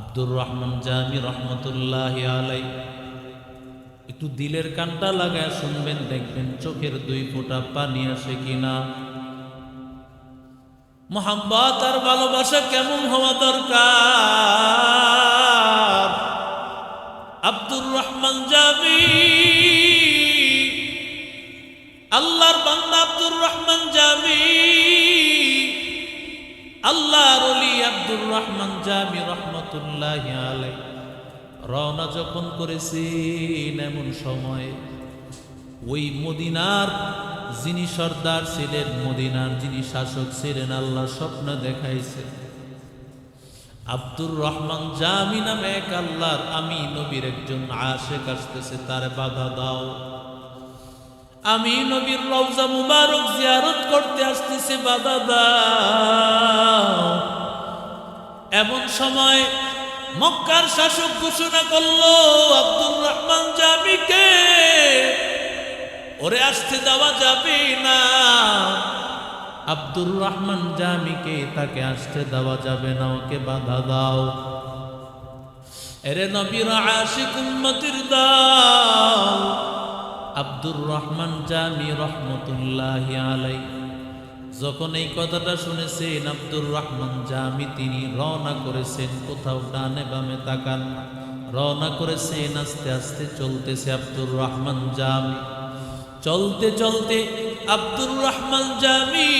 আব্দুর রহমান জামি রহমতুল্লাহ আলাই। একটু দিলের কানটা লাগায় শুনবেন, দেখবেন চোখের দুই ফোঁটা পানি আসে কিনা। মোহাম্মত আর ভালোবাসা কেমন হওয়া দরকার? আব্দুর রহমান জামি। আল্লাহর বান্দা আব্দুর রহমান জামি। আল্লাহর আব্দুর রহমান জামি রওনা যখন করেছেন এমন সময়, ওই মদিনার যিনি সর্দার ছিলেন, মদিনার যিনি শাসক ছিলেন, আল্লাহ স্বপ্ন দেখাইছে, আব্দুর রহমান জামি নামে এক আল্লাহর আমি নবীর একজন আশেক আসতেছে, তার বাধা দাও। আমি নবীর রওজা মুবারক জিয়ারত করতে আসতেছে, বাধা দাও। এমন সময় মক্কার শাসক ঘোষণা করল, আব্দুর রহমান জামিকে ওরে আসতে দেওয়া যাবে না। আব্দুর রহমান জামিকে তাকে আসতে দেওয়া যাবে না, ওকে বাধা দাও। এরে নবীর আশিক উম্মতির দাও আব্দুর রহমান জামি রহমতুল্লাহ আলাই যখন এই কথাটা শুনেছেন আব্দুর রহমান জামি, তিনি রওনা করেছেন কোথাও ডানে বামে তাকান। রওনা করেছেন আস্তে আস্তে চলতেছে আব্দুর রহমান জামি চলতে চলতে আব্দুর রহমান জামি,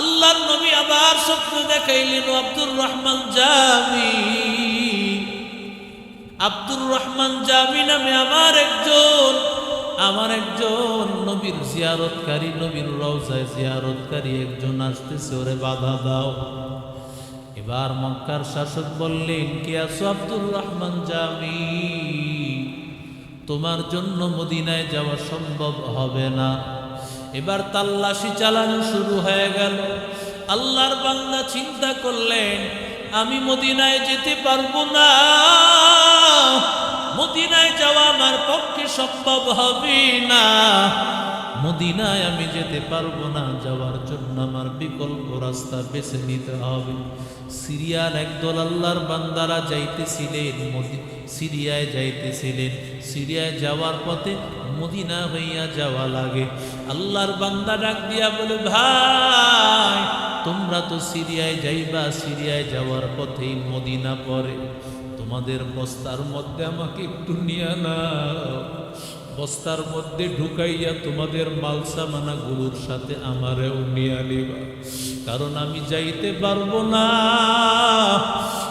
আল্লাহর নবী আবার স্বপ্ন দেখাইলেন আব্দুর রহমান জামি আব্দুর রহমান জামি নামে আমার একজন আমার একজন নবীর জিয়ারতকারী, নবীর রওজায় জিয়ারতকারী একজন আসতেছে, ওরে বাধা দাও। এবার মক্কার শাসক বললেন, কে আছো আব্দুর রহমান জামি? তোমার জন্য মদিনায় যাওয়া সম্ভব হবে না। এবার তাল্লাশি চালানো শুরু হয়ে গেল। আল্লাহর বান্দা চিন্তা করলেন, আমি মদিনায় যেতে পারব না। পক্ষে সম্ভব হবে না। মদিনায় আমি যেতে পারব না, যাওয়ার জন্য আমার বিকল্প রাস্তা বেছে নিতে হবে। সিরিয়ার একদল আল্লাহর বান্দারা যাইতেছিলেন সিরিয়ায় যাইতেছিলেন। সিরিয়ায় যাওয়ার পথে মদিনা হইয়া যাওয়া লাগে। আল্লাহর বান্দা ডাক দিয়া বলে, ভাই, তোমরা তো সিরিয়ায় যাইবা, সিরিয়ায় যাওয়ার পথেই মদিনা পড়ে। তোমাদের বস্তার মধ্যে আমাকে একটু নিয়ে নাও। বস্তার মধ্যে ঢুকাইয়া তোমাদের মালসামানা গুরুর সাথে আমারেও নিয়ে নিবা। কারণ আমি যাইতে পারব না।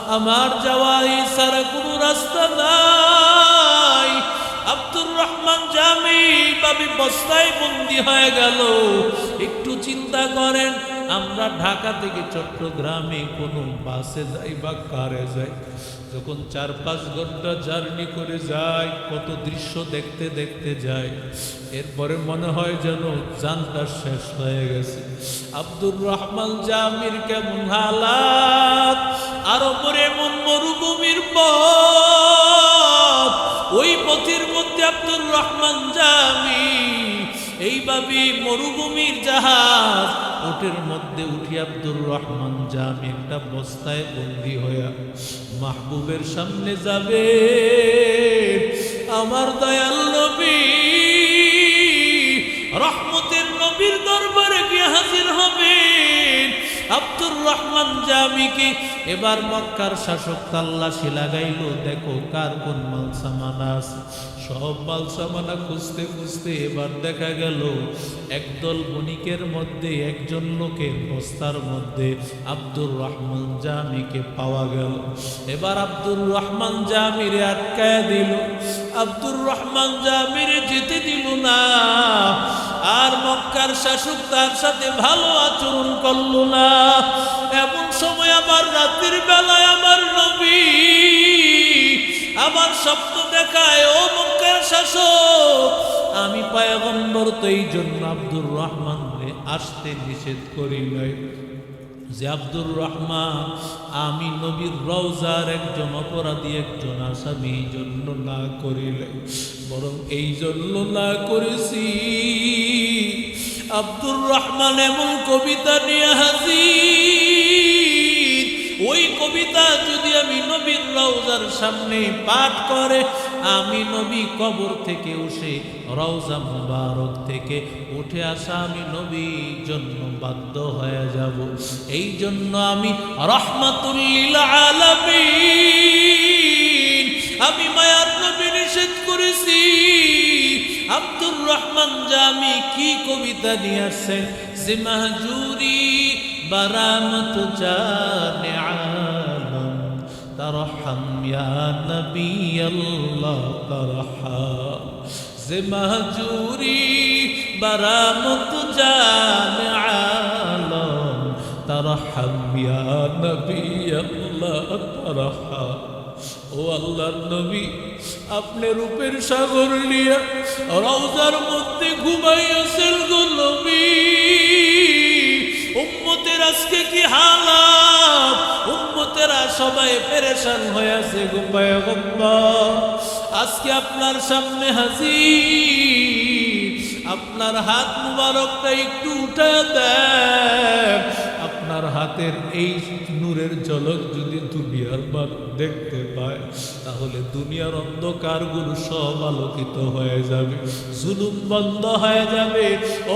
আমার যাওয়া সারা কোনো রাস্তা নাই। আব্দুর রহমান জামি বাবি বস্তায় বন্দি হয়ে গেল। একটু চিন্তা করেন, আমরা ঢাকা থেকে চট্টগ্রামে কোনো বাসে যাই বা কারে যাই। যখন চার পাঁচ ঘণ্টা জার্নি করে যায়, কত দৃশ্য দেখতে দেখতে যাই এরপরে মনে হয় যেন যানটা শেষ হয়ে গেছে। আব্দুর রহমান জামির কেমন হালাত? আর ওপরে এমন মরুভূমির পথ। ওই পথের মধ্যে আব্দুর রহমান জামি এইভাবে মরুভূমির জাহাজ। ওটের মধ্যে উঠি আব্দুর রহমান জামি একটা বস্তায় বন্দি হইয়া মাহবুবের সামনে যাবে। আমার দয়াল নবী, রহমতের নবীর দরবারে গিয়ে হাজির হবেন আব্দুর রহমান জামিকে এবার মক্কার শাসক তাল্লাশি লাগাইলো দেখো কার কোন মাল সামানা আছে? সব মাল সামানা খুঁজতে খুঁজতে এবার দেখা গেল, একদল বণিকের মধ্যে, একজন লোকের বস্তার মধ্যে আব্দুর রহমান জামিকে পাওয়া গেল। এবার আব্দুর রহমান জামিরে আটকায় দিল। আব্দুর রহমান জামিরে যেতে দিল না। আর মক্কার শাসক তার সাথে ভালো আচরণ করল না। এমন সময় আমার রাতের বেলায় আমার নবী আমার স্বপ্ন দেখায়, ও মক্কার শাসক, আমি পায়গম্বর তো এই জন্য আব্দুর রহমান আসতে নিষেধ করি নাই। যে আব্দুর রহমান, আমি নবীর রওজার একজন অপরাধী, একজন আসামি জন্য না করিলে, বরং এই জন্য না করেছি। আব্দুর রহমান এমন কবিতা নিয়ে হাজির। নবীর রওজার সামনে পাঠ করে, আমি নবী কবর থেকে উঠে, রওজা মুবারক থেকে উঠে আসা আমি নবীর জন্য বাধ্য হয়ে যাব। এই জন্য আমি রহমাতুল্লিল আলামিন, আমি মায়ার নবী নিষেধ করেছি। আব্দুর রহমান জামি কি কবিতা নিয়ে আসছেন যে মাহজুরি বারামত জানে ইয়া নবী আল্লাহ তরহম। যে মাহজুরি বারামত জানে আলম, তরহম, ইয়া নবী আল্লাহ তরহম। ও আল্লাহর নবী, আপনি রূপের সাগর নিয়ে রওজার মধ্যে ঘুমাইয়াছেন গো নবী। উম্মতের আজকে কি উম্মতেরা সবাই পেরেশান হয়ে আছে গো পয়গম্বর আজকে আপনার সামনে হাজির। আপনার হাত মুবারকটা একটু উঠা দেন। আপনার হাতের এই নূরের ঝলক যদি দুনিয়ার মানুষ দেখতে পায়, তাহলে দুনিয়ার অন্ধকারগুলো সব আলোকিত হয়ে যাবে, জুলুম বন্ধ হয়ে যাবে।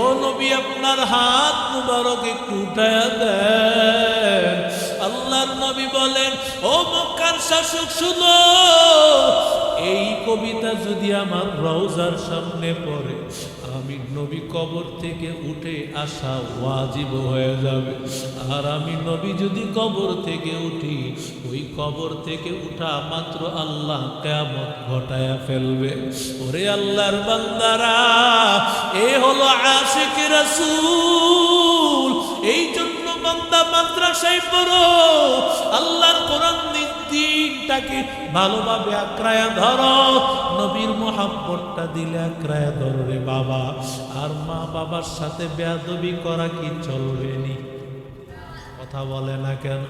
ও নবী, আপনার হাত মুবারক একটু উঠায় দেন। আল্লাহর নবী বলেন, ও মক্কার শাসক, শুনো, এই কবিতা যদি আমার রওজার সামনে পড়ে, আমি নবী কবর থেকে উঠে আসা ওয়াজিব হয়ে যাবে। আর আমি নবী যদি কবর থেকে উঠি, ওই কবর থেকে উঠা মাত্র আল্লাহ কেমন ঘটায়া ফেলবে। ওরে আল্লাহর বান্দারা, এ হলো আশিক রাসূল, এই বান্দা মাদ্রাসায় পড়ো। আল্লাহর কোরআন দিনটাকে ভালোভাবে আক্রায়া ধরো। নবীর মহাব্বরটা দিলে আক্রায়া ধরো রে বাবা। আর মা বাবার সাথে বেয়াদবি করা কি চলবে নি? কথা বলে না কেন?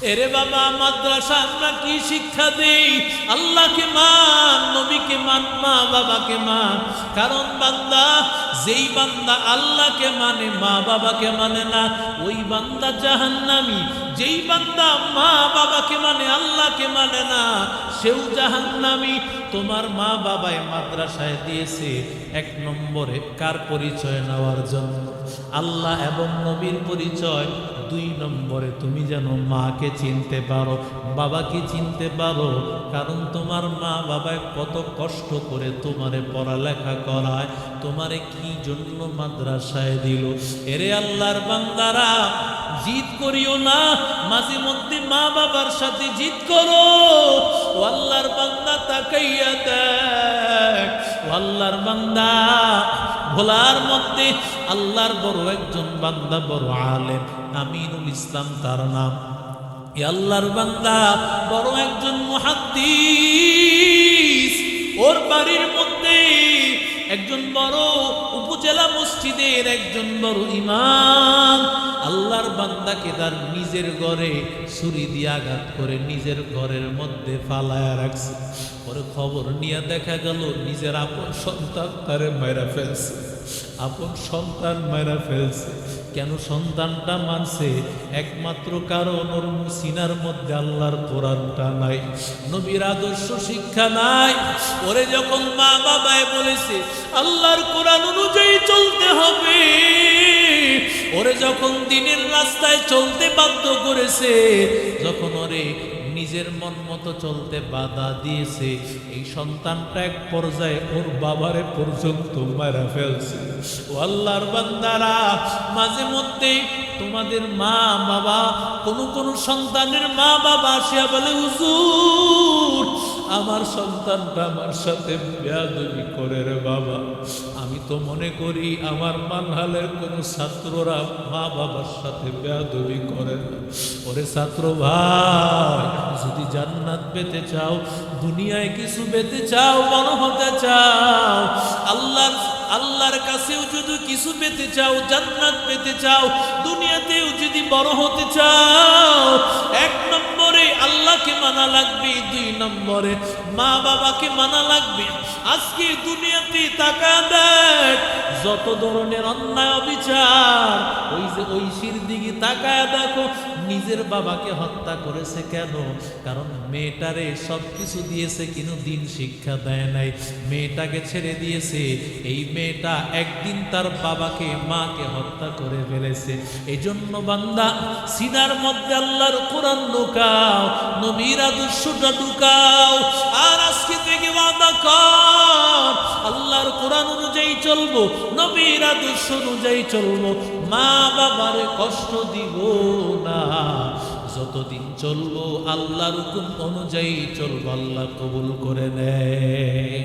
এরে বাবা মাদ্রাসা আমরা কি শিক্ষা দেই? আল্লাহকে মান, নবীকে মান, মা বাবাকে মান। কারণ বান্দা, যেই বান্দা আল্লাহকে মানে মা বাবাকে মানে না, ওই বান্দা জাহান্নামি। যেই বান্দা মা বাবাকে মানে আল্লাহকে মানে না, সেও জাহান্নামি। তোমার মা বাবায় মাদ্রাসায় দিয়েছে এক নম্বরে কার পরিচয় নেওয়ার জন্য? আল্লাহ এবং নবীর পরিচয় দুই নম্বরে তুমি যেন মাকে চিনতে পারো, বাবাকে চিনতে পারো। কারণ তোমার মা বাবায় কত কষ্ট করে তোমারে পড়ালেখা করায়, তোমারে কি জন্য মাদ্রাসায় দিল? এরে আল্লাহর বান্দারা জিদ করিও না, মাঝে মধ্যে মা বাবার সাথে জিদ করো। আল্লাহর বান্দা তাকাইয়া দেখ, ও আল্লাহর বান্দা ভোলার মধ্যে আল্লাহর বড় একজন বান্দা, বড় আলেম, আমিনুল ইসলাম তার নাম। এ আল্লাহর বান্দা বড় একজন মুহাদ্দিস। ওর বাড়ির মধ্যে একজন বড় উপজেলা মসজিদের একজন বড় ইমাম। আল্লাহর বান্দাকে তার নিজের ঘরে ছুরি দিয়ে আঘাত করে নিজের ঘরের মধ্যে ফালায়া রাখছে। পরে খবর নিয়ে দেখা গেল, নিজের আপন সন্তান তারে মেরা ফেলছে। আপন সন্তান মেরা ফেলছে। কেন সন্তানটা মানছে? একমাত্র কারণ ওর সিনার মধ্যে আল্লাহর কোরআনটা নাই, নবীর আদর্শ শিক্ষা নাই। ওরে যখন মা বাবায় বলেছে, আল্লাহর কোরআন অনুযায়ী চলতে হবে। ওরে যখন দিনের রাস্তায় চলতে বাধ্য করেছে, যখন ওরে নিজের মন মতো চলতে বাধা দিয়েছে, এই সন্তানটা এক পর্যায়ে ওর বাবারে পর্যন্ত মারা ফেলছে। ও আল্লাহর বান্দারা, মাঝে মধ্যে তোমাদের মা বাবা কোনো কোনো সন্তানের মা বাবা আসিয়া বলে, হুজুর আমার সন্তানটা আমার সাথে বেয়াদবি করে রে বাবা। আমি তো মনে করি আমার মানহালের কোনো ছাত্ররা মা বাবার সাথে বেয়াদবি করে না। ওরে ছাত্র ভাই, যদি জান্নাত পেতে চাও, দুনিয়ায় কিছু পেতে চাও, বড় হতে চাও, আল্লাহর আল্লাহর কাছেও যদি কিছু পেতে চাও, জান্নাত পেতে চাও, দুনিয়াতেও যদি বড় হতে চাও, এক নম্বরে আল্লাহকে মানা লাগবে, দুই নম্বরে মা বাবাকে মানা লাগবে। আজকে দুনিয়াতে টাকা দেয় যত ধরনের অন্যায় অবিচার, ওই যে ঐশীর দিকে তাকায় দেখো, নিজের বাবাকে হত্যা করেছে কেন? কারণ মেয়েটারে সব কিছু দিয়েছে, কিন্তু দিন শিক্ষা দেয় নাই। মেয়েটাকে ছেড়ে দিয়েছে, এই মেয়েটা একদিন তার বাবাকে, মাকে হত্যা করে ফেলেছে। এই জন্য বান্দা, সিনার মধ্যে আল্লাহর কোরআন ঢুকাও, নবীর আদর্শটা ঢুকাও। আর আজকে থেকে ওয়াদা কর, আল্লাহর কোরআন অনুযায়ী চলবো, নবীর আদর্শ অনুযায়ী চলবো। মা বাবার কষ্ট দিব না, যতদিন চলবো আল্লাহর হুকুম অনুযায়ী চলবো, আল্লাহ কবুল করে নেয়।